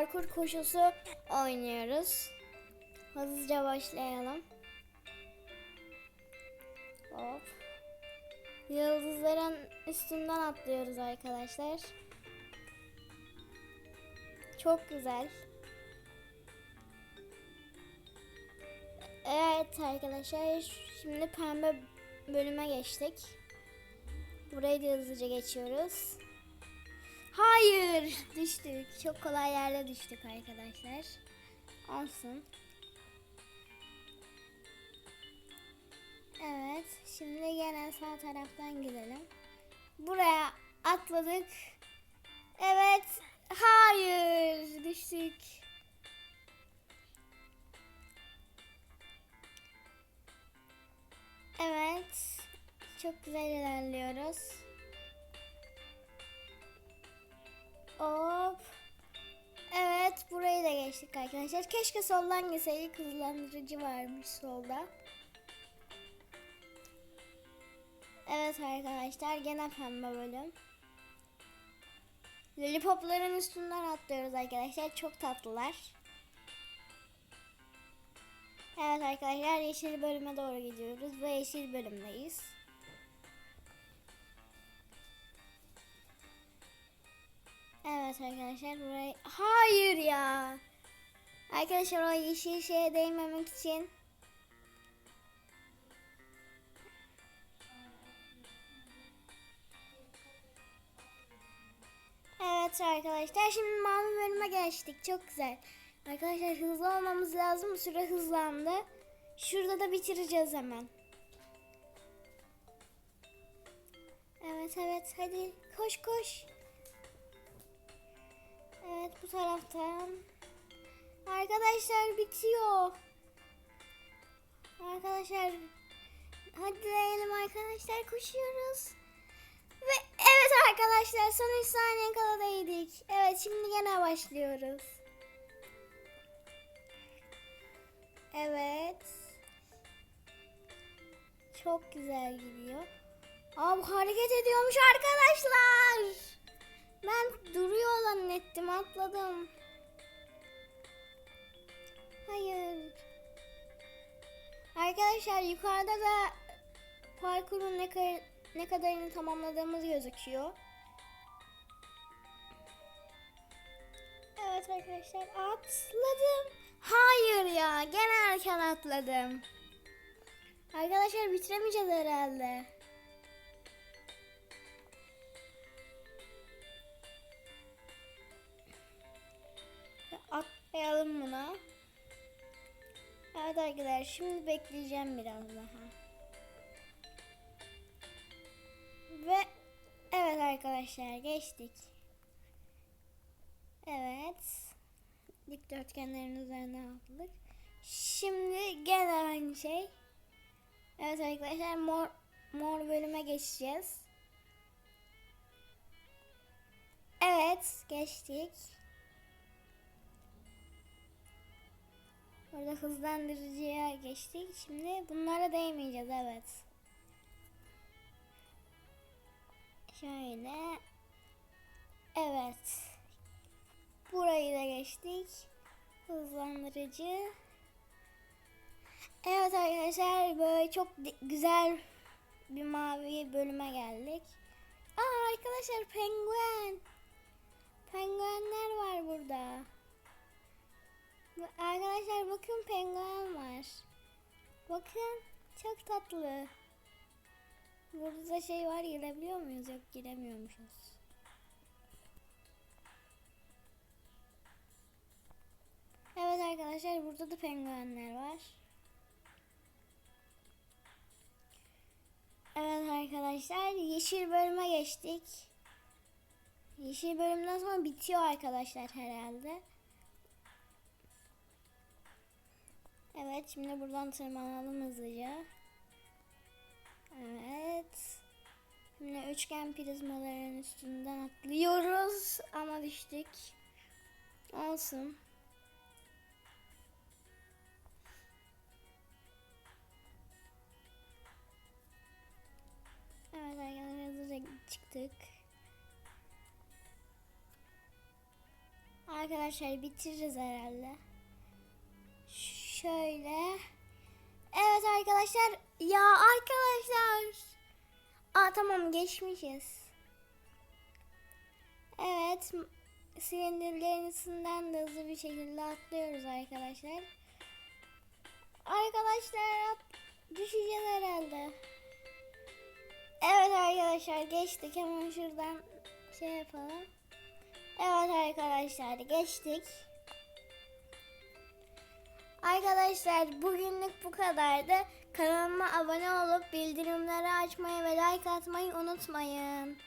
Parkur koşusu oynuyoruz. Hızlıca başlayalım. Hop. Yıldızların üstünden atlıyoruz arkadaşlar. Çok güzel. Evet arkadaşlar şimdi pembe bölüme geçtik. Burayı da hızlıca geçiyoruz. Hayır düştük. Çok kolay yerde düştük arkadaşlar. Olsun. Evet. Şimdi gene sağ taraftan gidelim. Buraya atladık. Evet. Hayır düştük. Evet. Çok güzel ilerliyoruz. Hop. Evet burayı da geçtik arkadaşlar. Keşke soldan gitseydik hızlandırıcı varmış solda. Evet arkadaşlar gene pembe bölüm. Lollipopların üstünden atlıyoruz arkadaşlar. Çok tatlılar. Evet arkadaşlar yeşil bölüme doğru gidiyoruz ve yeşil bölümdeyiz. Evet arkadaşlar burayı... Hayır ya. Arkadaşlar o yeşil şeye değmemek için Evet arkadaşlar şimdi mavi bölüme geçtik. Çok güzel. Arkadaşlar hızlı olmamız lazım. Süre hızlandı. Şurada da bitireceğiz hemen. Evet evet hadi koş koş. Taraftan. Arkadaşlar bitiyor. Arkadaşlar hadi diyelim arkadaşlar koşuyoruz. Ve evet arkadaşlar son 3 saniye kala değdik. Evet şimdi gene başlıyoruz. Evet. Çok güzel gidiyor. Abi hareket ediyormuş arkadaşlar. Ben duruyor zannettim atladım. Hayır. Arkadaşlar yukarıda da parkurun ne, kadar, ne kadarını tamamladığımız gözüküyor. Evet arkadaşlar atladım. Hayır ya gene erken atladım. Arkadaşlar bitiremeyeceğiz herhalde. Atlayalım buna. Evet arkadaşlar şimdi bekleyeceğim biraz daha. Ve evet arkadaşlar geçtik. Evet. Dikdörtgenlerin üzerine atladık. Şimdi gene aynı şey. Evet arkadaşlar mor mor bölüme geçeceğiz. Evet geçtik. Orada hızlandırıcıya geçtik. Şimdi bunlara değmeyeceğiz evet. Şöyle. Evet. Burayı da geçtik. Hızlandırıcı. Evet arkadaşlar böyle çok güzel bir mavi bölüme geldik. Aa arkadaşlar penguen. Penguenler var burada. Arkadaşlar bakın penguen var. Bakın çok tatlı. Burada şey var girebiliyor muyuz? Yok giremiyormuşuz. Evet arkadaşlar burada da penguenler var. Evet arkadaşlar yeşil bölüme geçtik. Yeşil bölümden sonra bitiyor arkadaşlar herhalde. Evet şimdi buradan tırmanalım hızlıca. Evet. Şimdi üçgen prizmaların üstünden atlıyoruz ama düştük. Olsun. Evet arkadaşlar hızlıca çıktık. Arkadaşlar bitiririz herhalde. Şöyle. Evet arkadaşlar. Ya arkadaşlar. Aa tamam geçmişiz. Evet. Silindirlerin üstünden de hızlı bir şekilde atlıyoruz arkadaşlar. Arkadaşlar düşeceğiz herhalde. Evet arkadaşlar geçtik. Hemen şuradan şey yapalım. Evet arkadaşlar geçtik. Arkadaşlar bugünlük bu kadardı. Kanalıma abone olup bildirimleri açmayı ve like atmayı unutmayın.